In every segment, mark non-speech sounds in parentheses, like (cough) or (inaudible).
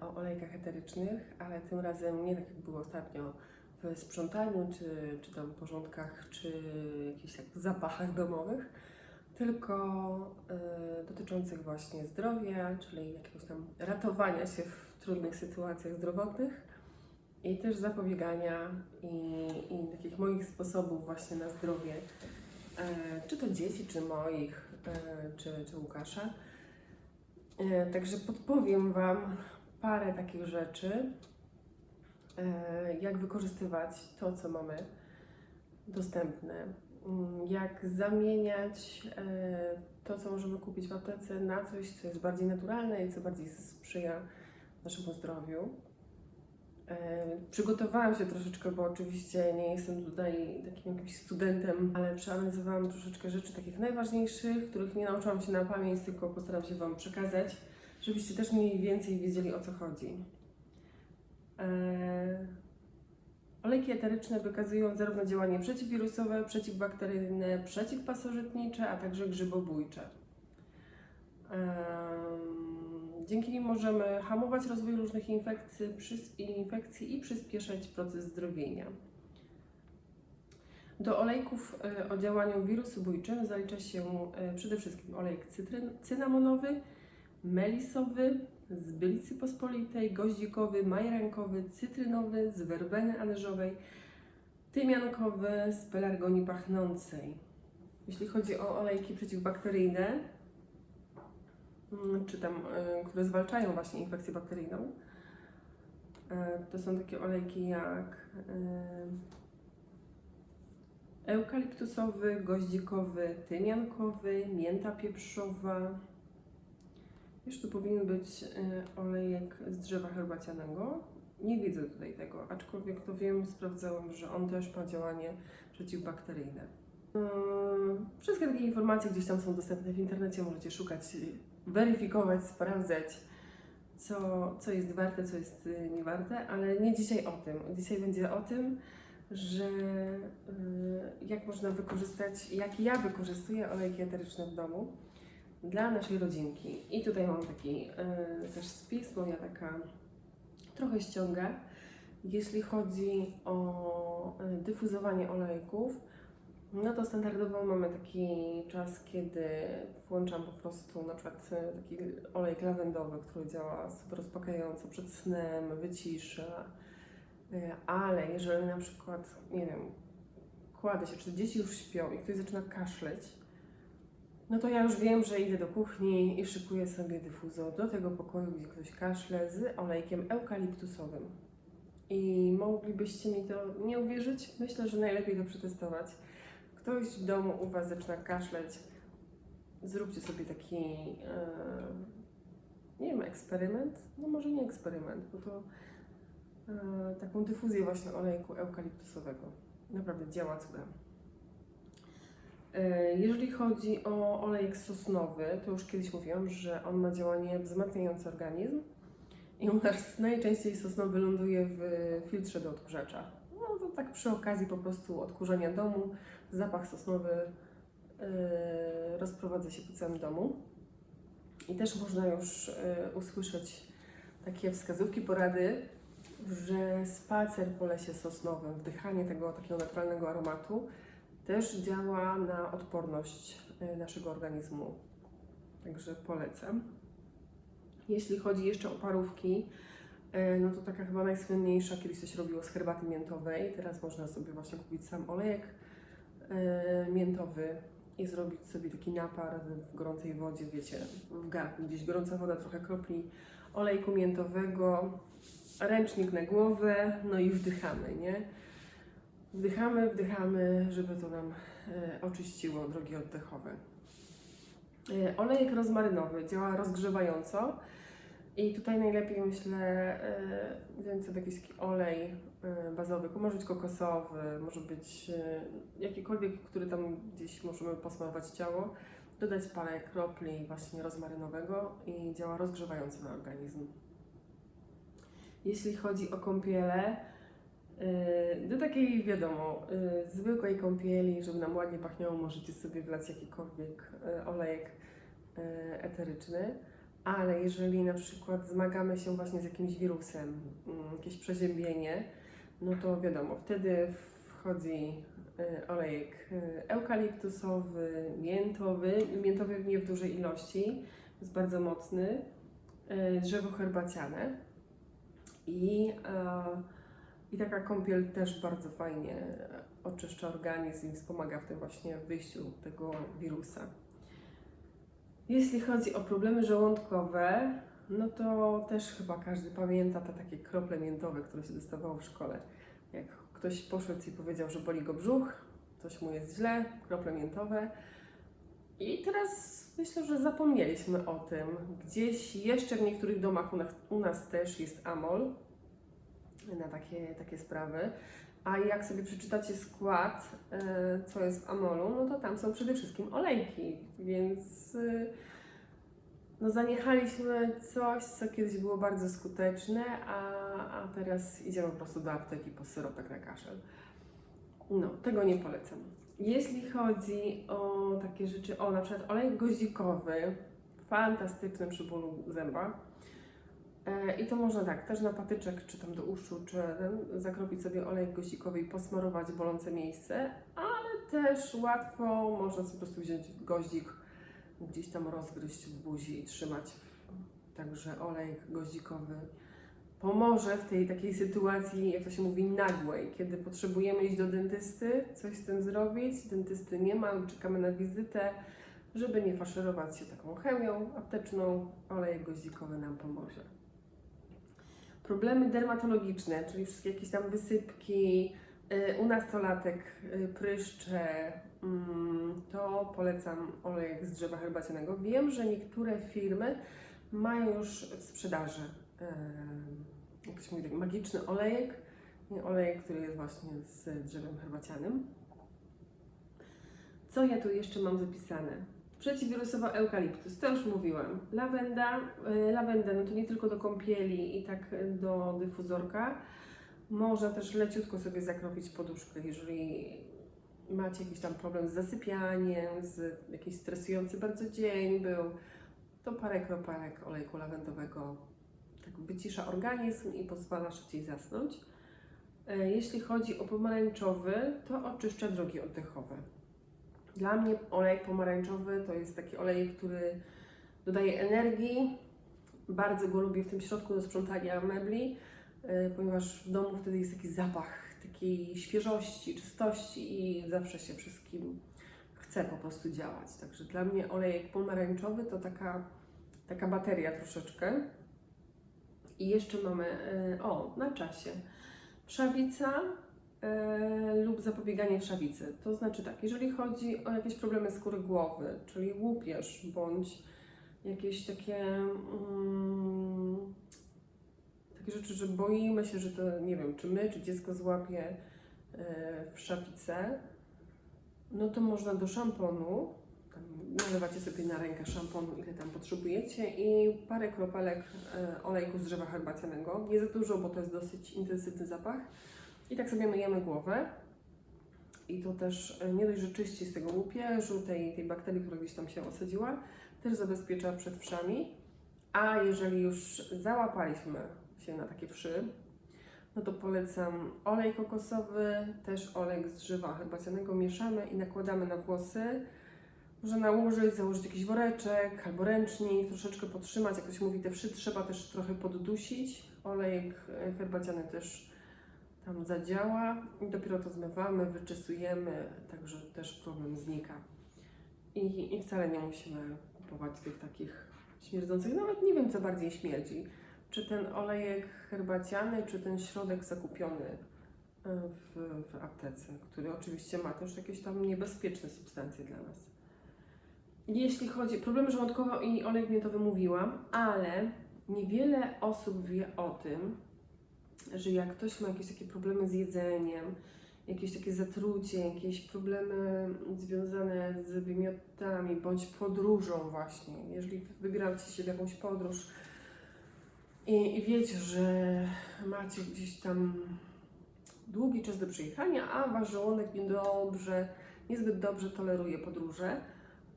o olejkach eterycznych, ale tym razem nie tak jak było ostatnio w sprzątaniu, czy, czy tam porządkach, czy jakichś tak zapachach domowych, tylko e, dotyczących właśnie zdrowia, czyli jakiegoś tam ratowania się w trudnych sytuacjach zdrowotnych i też zapobiegania i, i takich moich sposobów właśnie na zdrowie, e, czy to dzieci, czy moich, czy, czy Łukasza. Także podpowiem Wam parę takich rzeczy, e, jak wykorzystywać to, co mamy dostępne, Mm, jak zamieniać e, to, co możemy kupić w aptece, na coś, co jest bardziej naturalne i co bardziej sprzyja naszemu zdrowiu. E, Przygotowałam się troszeczkę, bo oczywiście nie jestem tutaj takim jakimś studentem, ale przeanalizowałam troszeczkę rzeczy takich najważniejszych, których nie nauczyłam się na pamięć, tylko postaram się Wam przekazać, żebyście też mniej więcej wiedzieli o co chodzi. E, Olejki eteryczne wykazują zarówno działanie przeciwwirusowe, przeciwbakteryjne, przeciwpasożytnicze, a także grzybobójcze. Em, Dzięki nim możemy hamować rozwój różnych infekcji, i przyspieszać proces zdrowienia. Do olejków e, o działaniu wirusobójczym zalicza się e, przede wszystkim olejek cytryn, cynamonowy, melisowy, z bylicy pospolitej, goździkowy, majrankowy, cytrynowy, z werbeny anyżowej, tymiankowy, z pelargonii pachnącej. Jeśli chodzi o olejki przeciwbakteryjne, mm, czy tam, y, które zwalczają właśnie infekcję bakteryjną, y, to są takie olejki jak y, eukaliptusowy, goździkowy, tymiankowy, mięta pieprzowa, jeszcze powinien być y, olejek z drzewa herbacianego. Nie widzę tutaj tego, aczkolwiek to wiem, sprawdzałam, że on też ma działanie przeciwbakteryjne. Y, Wszystkie takie informacje gdzieś tam są dostępne w internecie, możecie szukać, weryfikować, sprawdzać, co, co jest warte, co jest y, niewarte, ale nie dzisiaj o tym. Dzisiaj będzie o tym, że jak można wykorzystać, jak ja wykorzystuję olejki eteryczne w domu dla naszej rodzinki. I tutaj mam taki e, też spis, moja taka trochę ściąga. Jeśli chodzi o e, dyfuzowanie olejków, no to standardowo mamy taki czas, kiedy włączam po prostu na przykład e, taki olejek lawendowy, który działa super uspokajająco przed snem, wycisza. Ale jeżeli na przykład, nie wiem, kładę się, czy dzieci już śpią i ktoś zaczyna kaszleć, no to ja już wiem, że idę do kuchni i szykuję sobie dyfuzor do tego pokoju, gdzie ktoś kaszle z olejkiem eukaliptusowym. I moglibyście mi to nie uwierzyć? Myślę, że najlepiej to przetestować. Ktoś w domu u Was zaczyna kaszleć, zróbcie sobie taki, e, nie wiem, eksperyment? No może nie eksperyment, bo to e, taką dyfuzję właśnie olejku eukaliptusowego. Naprawdę działa cudem. E, Jeżeli chodzi o olejek sosnowy, to już kiedyś mówiłam, że on ma działanie wzmacniające organizm i u nas (laughs) najczęściej sosnowy ląduje w filtrze do odkurzacza. No to tak przy okazji po prostu odkurzania domu, zapach sosnowy e, rozprowadza się po całym domu. I też można już e, usłyszeć takie wskazówki, porady, że spacer po lesie sosnowym, wdychanie tego takiego naturalnego aromatu też działa na odporność e, naszego organizmu. Także polecam. Jeśli chodzi jeszcze o parówki, e, no to taka chyba najsłynniejsza, kiedyś coś robiło z herbaty miętowej. Teraz można sobie właśnie kupić sam olejek e, miętowy i zrobić sobie taki napar w gorącej wodzie, wiecie, w garnku, gdzieś gorąca woda, trochę kropli olejku miętowego, ręcznik na głowę, no i wdychamy, nie? Wdychamy, wdychamy, żeby to nam e, oczyściło drogi oddechowe. E, olejek rozmarynowy działa rozgrzewająco i tutaj najlepiej myślę wziąć sobie jakiś olej e, bazowy, może być kokosowy, może być jakikolwiek, który tam gdzieś możemy posmarować ciało, dodać parę kropli właśnie rozmarynowego i działa rozgrzewająco na organizm. Jeśli chodzi o kąpiele, Do takiej, wiadomo, yy, zwykłej kąpieli, żeby nam ładnie pachniało, możecie sobie wlać jakikolwiek yy, olejek eteryczny, ale jeżeli na przykład zmagamy się właśnie z jakimś wirusem, mm, jakieś przeziębienie, no to wiadomo, wtedy wchodzi olejek eukaliptusowy, miętowy, miętowy nie w dużej ilości, jest bardzo mocny, drzewo herbaciane. I, i taka kąpiel też bardzo fajnie oczyszcza organizm i wspomaga w tym właśnie wyjściu tego wirusa. Jeśli chodzi o problemy żołądkowe, no to też chyba każdy pamięta te takie krople miętowe, które się dostawało w szkole. Jak ktoś poszedł i powiedział, że boli go brzuch, coś mu jest źle, krople miętowe. I teraz myślę, że zapomnieliśmy o tym. Gdzieś jeszcze w niektórych domach u nas, u nas też jest amol na takie, takie sprawy. A jak sobie przeczytacie skład, e, co jest w amolu, no to tam są przede wszystkim olejki, więc e, no zaniechaliśmy coś, co kiedyś było bardzo skuteczne, a, a teraz idziemy po prostu do apteki po syropek na kaszel. No, tego nie polecam. Jeśli chodzi o takie rzeczy, o na przykład olej goździkowy, fantastyczny przy bólu zęba. E, I to można tak, też na patyczek, czy tam do uszu, czy ten, zakropić sobie olej goździkowy i posmarować bolące miejsce, ale też łatwo można po prostu wziąć goździk, gdzieś tam rozgryźć w buzi i trzymać. Także olej goździkowy pomoże w tej takiej sytuacji, jak to się mówi, nagłej, kiedy potrzebujemy iść do dentysty, coś z tym zrobić, dentysty nie ma, czekamy na wizytę, żeby nie faszerować się taką chemią apteczną, olej goździkowy nam pomoże. Problemy dermatologiczne, czyli wszystkie jakieś tam wysypki, y, u nastolatek y, pryszcze, mm, to polecam olejek z drzewa herbacianego. Wiem, że niektóre firmy mają już w sprzedaży y, jak mówi, magiczny olejek, olejek, który jest właśnie z drzewem herbacianym. Co ja tu jeszcze mam zapisane? Przeciwwirusowa eukaliptus, to już mówiłam. Lawenda, y, lawenda, no to nie tylko do kąpieli i tak do dyfuzorka. Można też leciutko sobie zakropić poduszkę, jeżeli macie jakiś tam problem z zasypianiem, z jakiś stresujący bardzo dzień był, to parę kropelek olejku lawendowego tak wycisza organizm i pozwala szybciej zasnąć. E, Jeśli chodzi o pomarańczowy, to oczyszcza drogi oddechowe. Dla mnie olejek pomarańczowy to jest taki olejek, który dodaje energii. Bardzo go lubię w tym środku do sprzątania mebli, e, ponieważ w domu wtedy jest taki zapach takiej świeżości, czystości i zawsze się wszystkim chce po prostu działać. Także dla mnie olejek pomarańczowy to taka, taka bateria troszeczkę. I jeszcze mamy, e, o, na czasie, wszawica e, lub zapobieganie wszawicy. To znaczy tak, jeżeli chodzi o jakieś problemy skóry głowy, czyli łupież bądź jakieś takie, mm, takie rzeczy, że boimy się, że to nie wiem, czy my, czy dziecko złapie e, wszawicę, no to można do szamponu, nalewacie sobie na rękę szamponu, ile tam potrzebujecie i parę kropelek e, olejku z drzewa herbacianego. Nie za dużo, bo to jest dosyć intensywny zapach. I tak sobie myjemy głowę. I to też e, nie dość, że czyści z tego łupieżu, tej, tej bakterii, która gdzieś tam się osadziła, też zabezpiecza przed wszami. A jeżeli już załapaliśmy się na takie wszy, no to polecam olej kokosowy, też olej z drzewa herbacianego. Mieszamy i nakładamy na włosy. Można nałożyć, założyć jakiś woreczek albo ręcznik, troszeczkę podtrzymać. Jak to się mówi, te wszy trzeba też trochę poddusić. Olejek e, herbaciany też tam zadziała i dopiero to zmywamy, wyczesujemy, także też problem znika. I, I wcale nie musimy kupować tych takich śmierdzących, nawet nie wiem co bardziej śmierdzi. Czy ten olejek herbaciany, czy ten środek zakupiony e, w, w aptece, który oczywiście ma też jakieś tam niebezpieczne substancje dla nas. Jeśli chodzi problemy żołądkowe i olej miętowy mówiłam, ale niewiele osób wie o tym, że jak ktoś ma jakieś takie problemy z jedzeniem, jakieś takie zatrucie, jakieś problemy związane z wymiotami bądź podróżą właśnie, jeżeli wybieracie się w jakąś podróż i, i wiecie, że macie gdzieś tam długi czas do przyjechania, a wasz żołądek niedobrze, niezbyt dobrze toleruje podróże,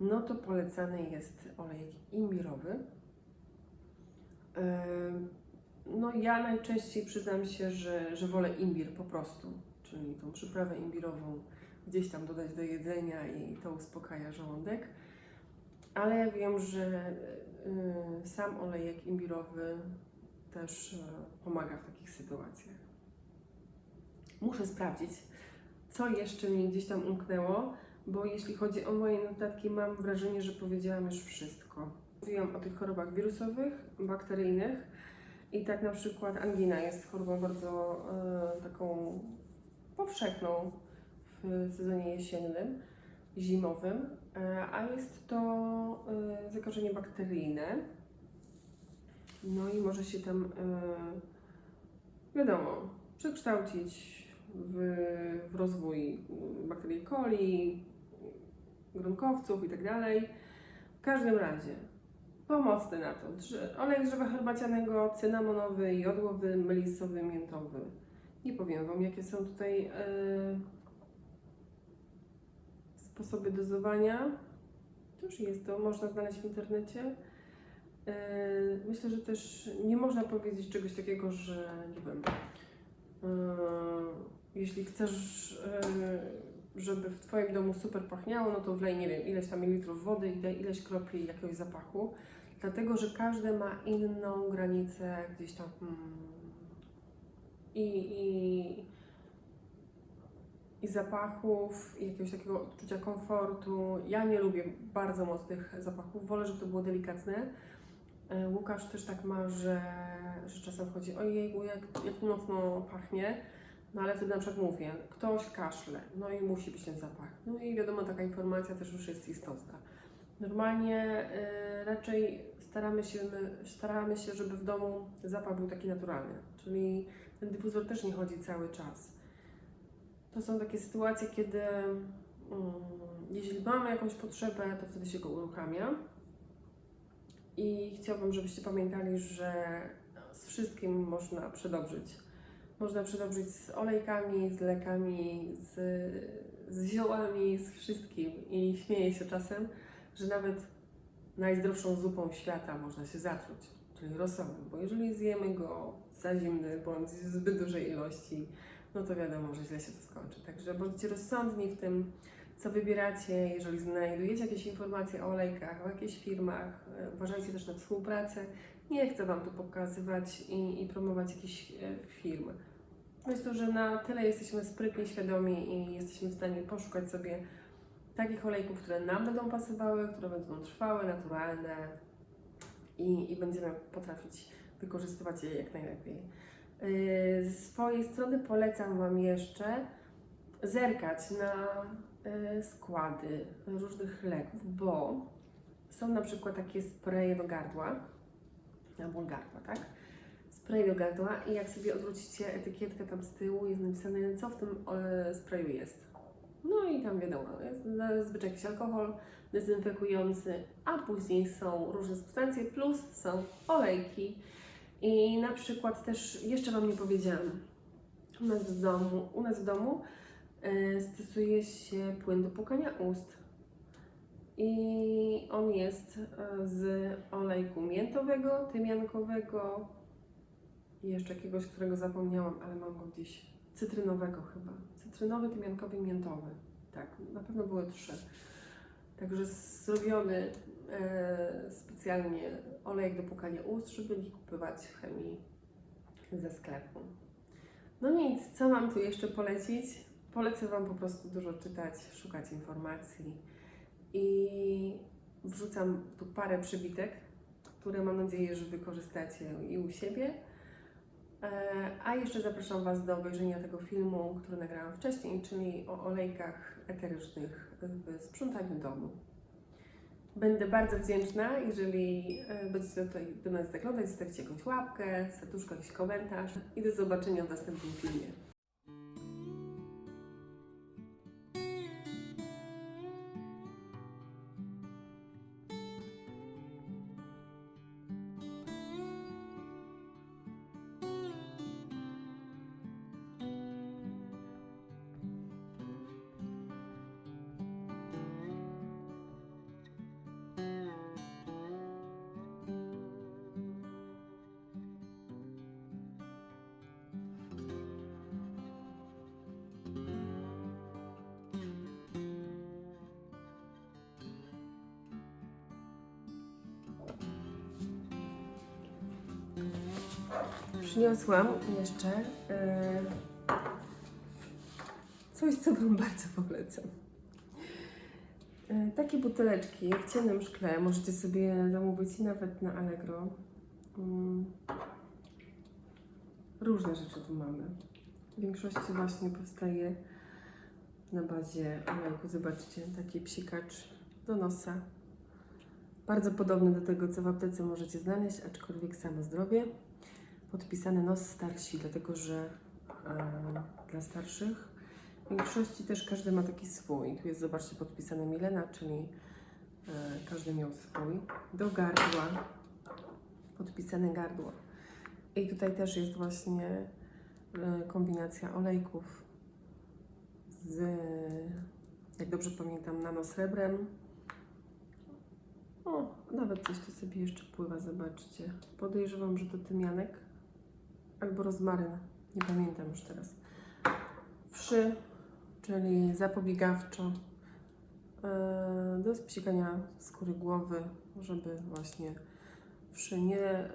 no to polecany jest olejek imbirowy. Ym, Ja najczęściej przyznam się, że, że wolę imbir po prostu, czyli tą przyprawę imbirową gdzieś tam dodać do jedzenia i to uspokaja żołądek. Ale ja wiem, że y, sam olejek imbirowy też y, pomaga w takich sytuacjach. Muszę sprawdzić, co jeszcze mi gdzieś tam umknęło, bo jeśli chodzi o moje notatki, mam wrażenie, że powiedziałam już wszystko. Mówiłam o tych chorobach wirusowych, bakteryjnych i tak na przykład angina jest chorobą bardzo y, taką powszechną w sezonie jesiennym, zimowym, e, a jest to e, zakażenie bakteryjne. No i może się tam, e, wiadomo, przekształcić w, w rozwój bakterii coli, gronkowców itd. W każdym razie pomocny na to. Olej drzewa herbacianego, cynamonowy, jodłowy, melisowy, miętowy. Nie powiem Wam, jakie są tutaj e, sposoby dozowania. Cóż jest to, można znaleźć w internecie. E, Myślę, że też nie można powiedzieć czegoś takiego, że nie wiem. e, Jeśli chcesz, żeby w Twoim domu super pachniało, no to wlej, nie wiem, ileś tam mililitrów wody i daj ileś kropli jakiegoś zapachu. Dlatego, że każdy ma inną granicę gdzieś tam. Hmm, i, i, i zapachów, i jakiegoś takiego odczucia komfortu. Ja nie lubię bardzo mocnych zapachów, wolę, żeby to było delikatne. E, Łukasz też tak ma, że, że czasem chodzi, ojej, jak, jak mocno pachnie, no ale wtedy na przykład mówię, ktoś kaszle, no i musi być ten zapach. No i wiadomo, taka informacja też już jest istotna. Normalnie e, raczej staramy się, my, staramy się, żeby w domu zapach był taki naturalny, czyli ten dyfuzor też nie chodzi cały czas. To są takie sytuacje, kiedy mm, jeśli mamy jakąś potrzebę, to wtedy się go uruchamia. I chciałabym, żebyście pamiętali, że z wszystkim można przedobrzyć. Można przedobrzyć z olejkami, z lekami, z, z ziołami, z wszystkim. I śmieję się czasem, że nawet najzdrowszą zupą świata można się zatruć, czyli rosołem, bo jeżeli zjemy go za zimny bądź w zbyt dużej ilości, no to wiadomo, że źle się to skończy. Także bądźcie rozsądni w tym, co wybieracie, jeżeli znajdujecie jakieś informacje o olejkach, o jakichś firmach, e, uważajcie też na współpracę. Nie chcę Wam tu pokazywać i, i promować jakichś e, firm. Myślę, że na tyle jesteśmy sprytni, świadomi i jesteśmy w stanie poszukać sobie takich olejków, które nam będą pasowały, które będą trwałe, naturalne i, i będziemy potrafić wykorzystywać je jak najlepiej. Yy, Z swojej strony polecam Wam jeszcze zerkać na yy, składy różnych leków, bo są na przykład takie spraye do gardła, na ból gardła, tak? Spray do gardła i jak sobie odwrócicie etykietkę tam z tyłu, jest napisane, co w tym e, sprayu jest. No i tam wiadomo, jest zazwyczaj jakiś alkohol dezynfekujący, a później są różne substancje, plus są olejki. I na przykład też, jeszcze Wam nie powiedziałam, u nas w domu, u nas w domu e, stosuje się płyn do płukania ust. I on jest e, z olejku miętowego, tymiankowego i jeszcze jakiegoś, którego zapomniałam, ale mam go gdzieś. Cytrynowego chyba. Cytrynowy, tymiankowy miętowy. Tak, na pewno były trzy. Także zrobiony e, specjalnie olejek do płukania ust, żeby nie kupować w chemii ze sklepu. No nic, co mam tu jeszcze polecić? Polecę Wam po prostu dużo czytać, szukać informacji i wrzucam tu parę przybitek, które mam nadzieję, że wykorzystacie i u siebie. E, A jeszcze zapraszam Was do obejrzenia tego filmu, który nagrałam wcześniej, czyli o olejkach eterycznych w sprzątaniu domu. Będę bardzo wdzięczna, jeżeli e, będziecie tutaj do nas zaglądać, zostawicie jakąś łapkę, serduszko, jakiś komentarz i do zobaczenia w następnym filmie. Przyniosłam jeszcze e, coś, co Wam bardzo polecam. E, Takie buteleczki w ciemnym szkle możecie sobie zamówić nawet na Allegro. Mm. Różne rzeczy tu mamy. W większości właśnie powstaje na bazie olejku. Zobaczcie, taki psikacz do nosa. Bardzo podobny do tego, co w aptece możecie znaleźć, aczkolwiek samo zdrowie. Podpisany nos starsi, dlatego że e, dla starszych w większości też każdy ma taki swój. Tu jest, zobaczcie, podpisane Milena, czyli e, każdy miał swój. Do gardła podpisane gardło. I tutaj też jest właśnie e, kombinacja olejków z, jak dobrze pamiętam, nanosrebrem. O, nawet coś tu sobie jeszcze pływa, zobaczcie. Podejrzewam, że to tymianek albo rozmaryn. Nie pamiętam już teraz. Wszy, czyli zapobiegawczo e, do spsikania skóry głowy, żeby właśnie wszy nie, e,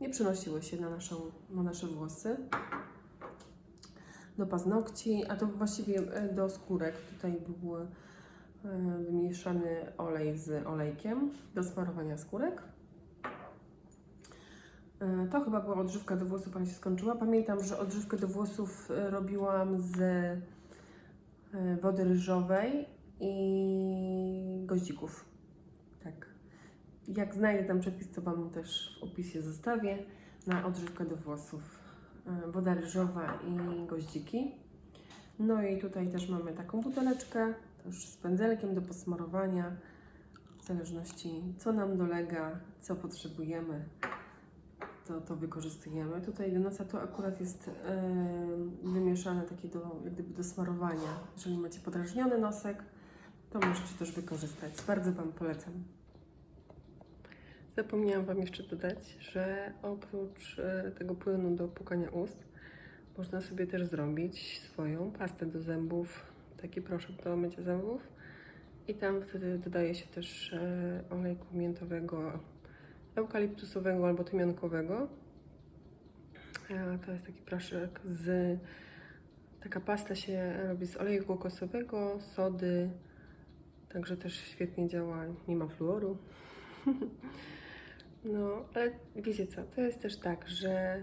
nie przenosiły się na, naszą, na nasze włosy. Do paznokci, a to właściwie e, do skórek. Tutaj był wymieszany olej z olejkiem do smarowania skórek. E, To chyba była odżywka do włosów, ale się skończyła. Pamiętam, że odżywkę do włosów e, robiłam z e, wody ryżowej i goździków. Tak. Jak znajdę tam przepis, to Wam też w opisie zostawię na odżywkę do włosów. Woda ryżowa i goździki. No i tutaj też mamy taką buteleczkę, też z pędzelkiem do posmarowania, w zależności co nam dolega, co potrzebujemy, to, to wykorzystujemy. Tutaj do nosa to akurat jest yy, wymieszane takie do, jak gdyby do smarowania. Jeżeli macie podrażniony nosek, to możecie też wykorzystać. Bardzo Wam polecam. Zapomniałam Wam jeszcze dodać, że oprócz e, tego płynu do płukania ust, można sobie też zrobić swoją pastę do zębów, taki proszek do mycia zębów. I tam wtedy dodaje się też e, olejku miętowego, eukaliptusowego albo tymiankowego. A to jest taki proszek z... Taka pasta się robi z oleju kokosowego, sody, także też świetnie działa, nie ma fluoru. (laughs) No, ale wiecie co, to jest też tak, że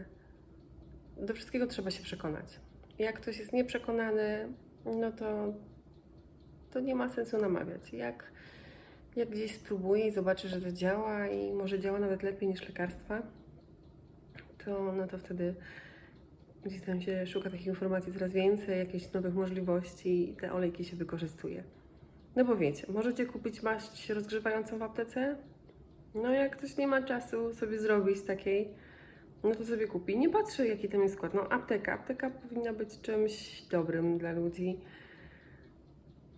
do wszystkiego trzeba się przekonać. Jak ktoś jest nieprzekonany, no to, to nie ma sensu namawiać. Jak, jak gdzieś spróbuje i zobaczy, że to działa i może działa nawet lepiej niż lekarstwa, to, no to wtedy gdzieś tam się szuka takich informacji coraz więcej, jakichś nowych możliwości i te olejki się wykorzystuje. No bo wiecie, możecie kupić maść rozgrzewającą w aptece, no jak ktoś nie ma czasu sobie zrobić takiej, no to sobie kupi. Nie patrzę jaki tam jest skład. No apteka. Apteka powinna być czymś dobrym dla ludzi.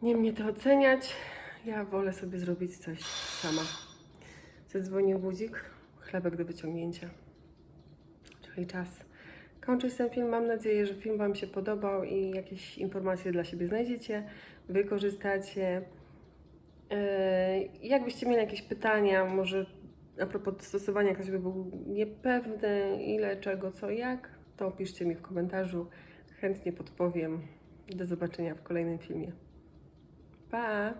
Nie mnie to oceniać. Ja wolę sobie zrobić coś sama. Zadzwonił budzik, chlebek do wyciągnięcia. Czyli czas. Kończyć ten film. Mam nadzieję, że film Wam się podobał i jakieś informacje dla siebie znajdziecie, wykorzystacie. Yy, Jakbyście mieli jakieś pytania, może a propos stosowania, ktoś by był niepewny, ile, czego, co, jak, to piszcie mi w komentarzu. Chętnie podpowiem. Do zobaczenia w kolejnym filmie. Pa!